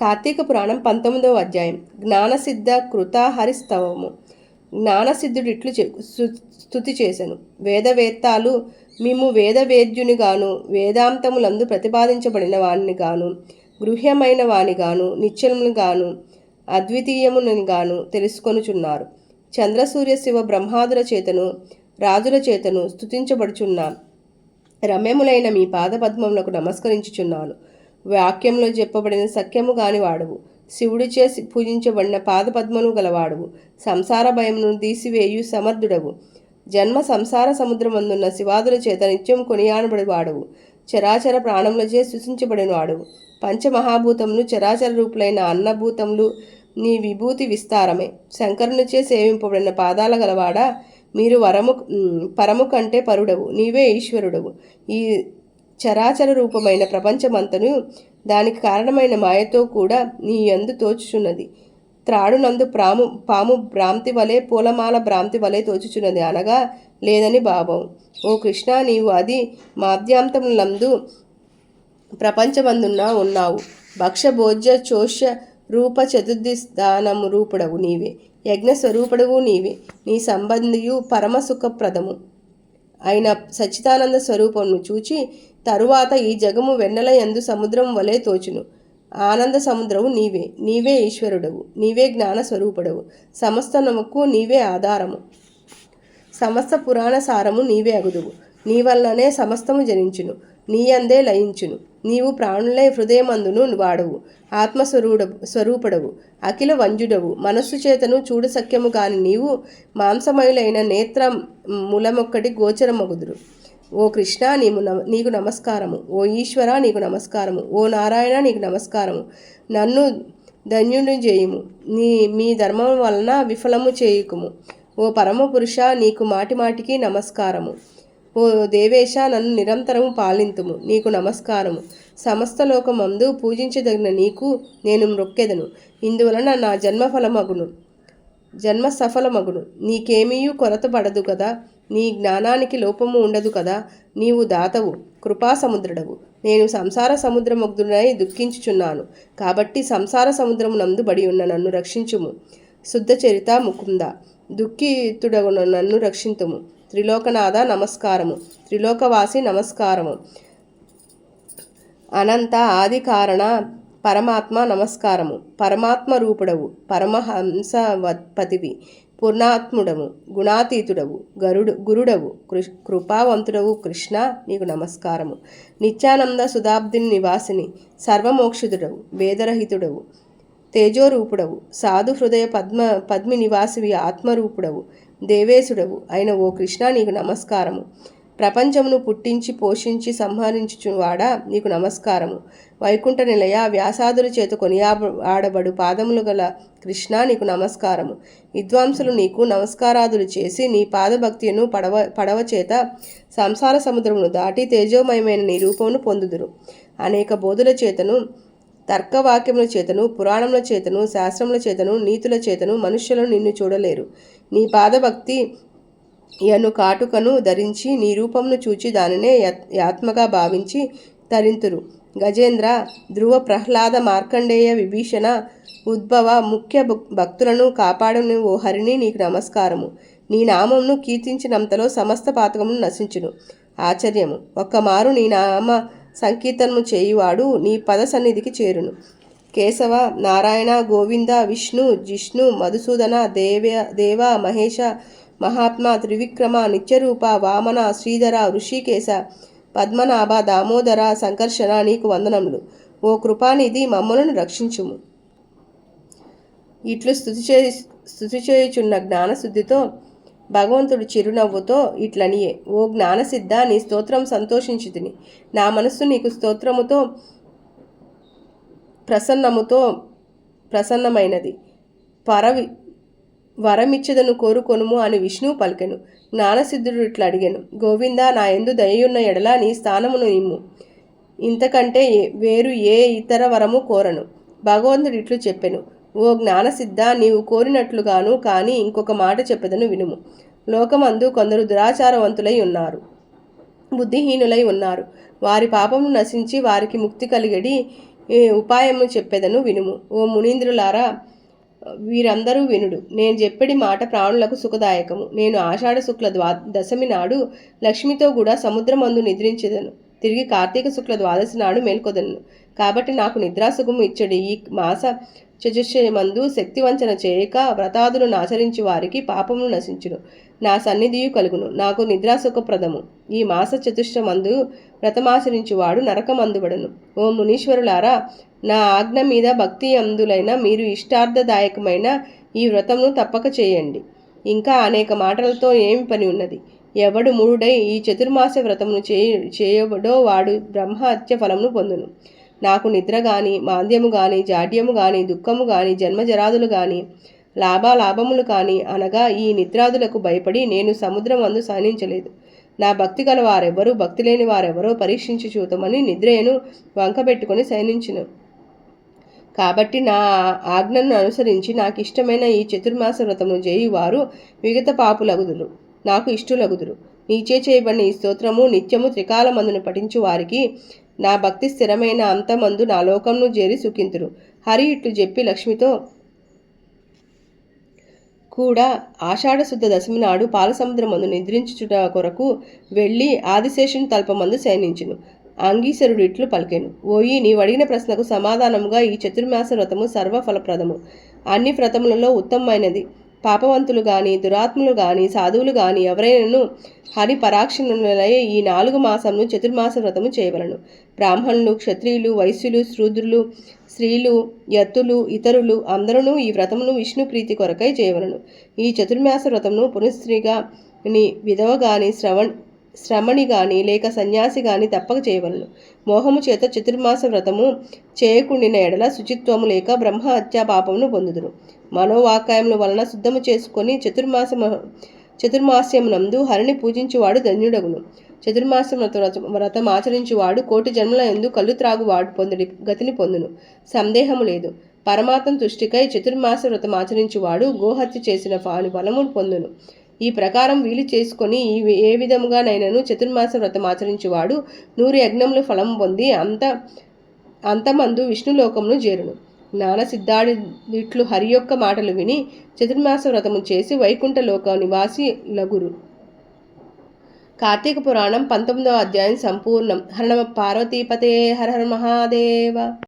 కార్తీక పురాణం పంతొమ్మిదవ అధ్యాయం. జ్ఞానసిద్ధ కృతాహరిస్తవము. జ్ఞానసిద్ధుడు ఇట్లు స్థుతి చేశాను వేదవేత్తాలు మేము వేదవేద్యుని గాను వేదాంతములందు ప్రతిపాదించబడిన వాని గాను గృహ్యమైన వాని గాను నిశ్చలముని గాను అద్వితీయముని గాను తెలుసుకొనుచున్నారు. చంద్రసూర్య శివ బ్రహ్మాదుల చేతను రాజుల చేతను స్తుతించబడుచున్న రమ్యములైన మీ పాదపద్మములకు నమస్కరించుచున్నాను. వాక్యంలో చెప్పబడిన సఖ్యము కాని వాడవు శివుడిచే పూజించబడిన పాదపద్మను గలవాడవు. సంసార భయమును తీసివేయు సమర్థుడవు. జన్మ సంసార సముద్రమందున్న శివాదుల చేత నిత్యం కొనియాడబడి వాడవు చరాచర ప్రాణములచే సుసించబడిన వాడవు పంచమహాభూతములు చరాచర రూపులైన అన్నభూతములు నీ విభూతి విస్తారమే. శంకరునిచే సేవింపబడిన పాదాల గలవాడా? మీరు వరము పరము కంటే పరుడవు. నీవే ఈశ్వరుడవు. ఈ చరాచర రూపమైన ప్రపంచమంతను దానికి కారణమైన మాయతో కూడా నీ యందు తోచుచున్నది. త్రాడునందు ప్రాము పాము భ్రాంతి వలె పూలమాల భ్రాంతి వలె తోచుచున్నది అనగా లేదని భావం. ఓ కృష్ణ నీవు అది మాధ్యాంతములందు ప్రపంచమందున్న ఉన్నావు. భక్ష భోజ్య చోష్య రూప చతుర్థి స్థానము రూపుడవు నీవే. యజ్ఞ స్వరూపుడవు నీవే. నీ సంబంధియు పరమ సుఖప్రదము అయిన సచ్చిదానంద స్వరూపమును చూచి తరువాత ఈ జగము వెన్నెల ఎందు సముద్రం వలె తోచును. ఆనంద సముద్రము నీవే నీవే ఈశ్వరుడవు నీవే జ్ఞాన స్వరూపుడవు సమస్తనముకు నీవే ఆధారము. సమస్త పురాణ సారము నీవే అగుదువు నీ వల్లనే సమస్తము జనించును నీ అందే లయించును నీవు ప్రాణులే హృదయమందును వాడవు ఆత్మస్వరూడ స్వరూపుడవు అఖిల వంజుడవు మనస్సు చేతను చూడు సఖ్యము కాని నీవు మాంసమయులైన నేత్ర మూలమొక్కటి గోచరమగుదురు. ఓ కృష్ణ నీవు నమ నీకు నమస్కారము. ఓ ఈశ్వర నీకు నమస్కారము. ఓ నారాయణ నీకు నమస్కారము. నన్ను ధన్యుని చేయుము. నీ మీ ధర్మం వలన విఫలము చేయుకుము. ఓ పరమ పురుష నీకు మాటి మాటికి నమస్కారము. ఓ దేవేశ నన్ను నిరంతరము పాలింతుము. నీకు నమస్కారము. సమస్త లోకమందు పూజించదగిన నీకు నేను మ్రొక్కెదను. ఇందువలన నా జన్మఫలమగును. జన్మ సఫలమగును నీకేమీయూ కొరత పడదు కదా నీ జ్ఞానానికి లోపము ఉండదు కదా నీవు దాతవు కృపా సముద్రుడవు నేను సంసార సముద్రముగ్ధుడై దుఃఖించుచున్నాను కాబట్టి సంసార సముద్రము నందుబడి ఉన్న నన్ను రక్షించుము. శుద్ధ చరిత ముకుంద దుఃఖితుడగు నన్ను రక్షింతుము. త్రిలోకనాథ నమస్కారము త్రిలోకవాసి నమస్కారము. అనంత ఆది కారణ పరమాత్మ నమస్కారము. పరమాత్మ రూపుడవు పరమహంస పతివి. పూర్ణాత్ముడము గుణాతీతుడవు గరుడు గురుడవు కృష్ కృపావంతుడవు కృష్ణ నీకు నమస్కారము. నిత్యానంద సుధాబ్దిని నివాసిని సర్వమోక్షితుడవు వేదరహితుడవు తేజోరూపుడవు సాధు హృదయ పద్మ పద్మి నివాసివి ఆత్మరూపుడవు దేవేశుడవు అయిన ఓ కృష్ణ నీకు నమస్కారము. ప్రపంచమును పుట్టించి పోషించి సంహరించుచువాడా నీకు నమస్కారము. వైకుంఠ నిలయ వ్యాసాదుల చేత కొనియాడబడు పాదములు గల కృష్ణ నీకు నమస్కారము. విద్వాంసులు నీకు నమస్కారాదులు చేసి నీ పాదభక్తిను పడవ పడవ చేత సంసార సముద్రమును దాటి తేజోమయమైన నీ రూపమును పొందుదురు. అనేక బోధుల చేతను తర్కవాక్యముల చేతను పురాణముల చేతను శాస్త్రముల చేతను నీతుల చేతను మనుష్యులను నిన్ను చూడలేరు. నీ పాదభక్తి ఇయను కాటుకను ధరించి నీ రూపమును చూచి దానినే యత్- యాత్మగా భావించి తరింతురు. గజేంద్ర ధ్రువ ప్రహ్లాద మార్కండేయ విభీషణ ఉద్భవ ముఖ్య భక్తులను కాపాడని ఓ హరిని నీకు నమస్కారము. నీ నామమును కీర్తించినంతలో సమస్త పాతకమును నశించును. ఆశ్చర్యము. ఒక్కమారు నీ నామ సంకీర్తనము చేయువాడు నీ పద సన్నిధికి చేరును. కేశవ నారాయణ గోవింద విష్ణు జిష్ణు మధుసూదన దేవ దేవ మహేష మహాత్మా త్రివిక్రమ నిత్యరూప వామన శ్రీధర ఋషికేశ పద్మనాభ దామోదర సంకర్షణ నీకు వందనములు. ఓ కృపానిధి మమ్మలను రక్షించుము. ఇట్లు స్థుతి చే స్థుతి చేయుచున్న జ్ఞానశుద్ధితో భగవంతుడు చిరునవ్వుతో ఇట్లనియే. ఓ జ్ఞానసిద్ధ నీ స్తోత్రం సంతోషించి తిని. నా మనస్సు నీకు స్తోత్రముతో ప్రసన్నముతో ప్రసన్నమైనది. పరవి వరమిచ్చదను కోరుకొనుము అని విష్ణువు పలికెను. జ్ఞానసిద్ధుడు ఇట్లా అడిగాను. గోవింద నా ఎందు దయయున్న ఎడల నీ స్థానమును ఇమ్ము. ఇంతకంటే వేరు ఏ ఇతర వరము కోరను. భగవంతుడు ఇట్లు చెప్పెను. ఓ జ్ఞానసిద్ధ నీవు కోరినట్లుగాను కానీ ఇంకొక మాట చెప్పదను వినుము. లోకమందు కొందరు దురాచారవంతులై ఉన్నారు. బుద్ధిహీనులై ఉన్నారు. వారి పాపము నశించి వారికి ముక్తి కలిగడి ఉపాయము చెప్పేదను వినుము. ఓ మునీంద్రులారా వీరందరూ వినుడు. నేను చెప్పడి మాట ప్రాణులకు సుఖదాయకము. నేను ఆషాఢ శుక్ల ద్వా దశమి నాడు లక్ష్మితో కూడా సముద్రమందు నిద్రించదను. తిరిగి కార్తీక శుక్ల ద్వాదశి నాడు మేల్కొదను. కాబట్టి నాకు నిద్రాసుఖము ఇచ్చడు. ఈ మాస చతుశ్చయమందు శక్తివంచన చేయక వ్రతాదులను ఆచరించి వారికి పాపమును నశించును. నా సన్నిధియు కలుగును. నాకు నిద్రాసుఖప్రదము ఈ మాస చతుష్టమందు వ్రతమాచరించువాడు నరకమందుబడను. ఓ మునీశ్వరులారా నా ఆజ్ఞ మీద భక్తి అందులైన మీరు ఇష్టార్థదాయకమైన ఈ వ్రతమును తప్పక చేయండి. ఇంకా అనేక మాటలతో ఏమి పని ఉన్నది? ఎవడు మూడుడై ఈ చతుర్మాస వ్రతమును చేయ చేయబడో వాడు బ్రహ్మహత్య ఫలమును పొందును. నాకు నిద్ర గాని మాంద్యము గాని జాడ్యము గాని దుఃఖము గాని జన్మజరాదులు గాని లాభాలాభములు కాని అనగా ఈ నిద్రాదులకు భయపడి నేను సముద్రం అందు సహనించలేదు నా భక్తి గల వారెవరూ భక్తి లేని వారెవరో పరీక్షించి చూతమని నిద్రయను వంకబెట్టుకుని సైనించును కాబట్టి నా ఆజ్ఞను అనుసరించి నాకు ఇష్టమైన ఈ చతుర్మాస వ్రతమును చేయువారు విగత పాపులగుదురు. నాకు ఇష్టులగుదురు. నీచే చేయబడిన ఈ స్తోత్రము నిత్యము త్రికాలమందును పఠించు వారికి నా భక్తి స్థిరమైన అంతమందు నా లోకంను చేరి సుఖింతురు. హరి ఇట్లు చెప్పి లక్ష్మితో కూడా ఆషాఢశుద్ధ దశమి నాడు పాలసముద్రమందు నిద్రించుట కొరకు వెళ్ళి ఆదిశేషుని తల్పమందు శయనించును. అంగీశరుడు ఇట్లు పలికెను. ఓయి నీవు అడిగిన ప్రశ్నకు సమాధానముగా ఈ చతుర్మాస వ్రతము సర్వఫలప్రదము. అన్ని వ్రతములలో ఉత్తమమైనది. పాపవంతులు గాని దురాత్ములు గాని సాధువులు గాని ఎవరైనాను హరి పరాక్షణులై ఈ నాలుగు మాసమును చతుర్మాస వ్రతము చేయవలను. బ్రాహ్మణులు క్షత్రియులు వైశ్యులు శూద్రులు స్త్రీలు యత్తులు ఇతరులు అందరూ ఈ వ్రతమును విష్ణు ప్రీతి కొరకై చేయవలను. ఈ చతుర్మాస వ్రతమును పునఃస్త్రీగా విధవగాని విధవ గాని శ్రవణ్ శ్రమణి గాని లేక సన్యాసి గాని తప్పక చేయవలను. మోహము చేత చతుర్మాస వ్రతము చేయకుండిన ఎడల శుచిత్వము లేక బ్రహ్మ హత్యా పాపమును పొందుదురు. మనోవాకాయముల వలన శుద్ధము చేసుకొని చతుర్మాస చతుర్మాస్యమునందు హరిని పూజించువాడు ధన్యుడగును. చతుర్మాస వ్రతం ఆచరించువాడు కోటి జన్మల ఎందు కళ్ళు త్రాగువాడు పొందుడి గతిని పొందును. సందేహము లేదు. పరమాత్మ దృష్టికై చతుర్మాస వ్రతం ఆచరించువాడు గోహత్య చేసిన ఫాను ఫలమును పొందును. ఈ ప్రకారం వీలు చేసుకొని ఈ ఏ విధముగానైనను చతుర్మాస వ్రతం ఆచరించువాడు. నూరు యజ్ఞములు ఫలం పొంది అంత అంతమందు విష్ణులోకమును చేరును. నాన సిద్ధాడి ఇట్లు హరి యొక్క మాటలు విని చతుర్మాస వ్రతము చేసి వైకుంఠలోక నివాసి లగురు. కార్తీక పురాణం పంతొమ్మిదవ అధ్యాయం సంపూర్ణం. హరణమ పార్వతీపతే హర హర మహాదేవ.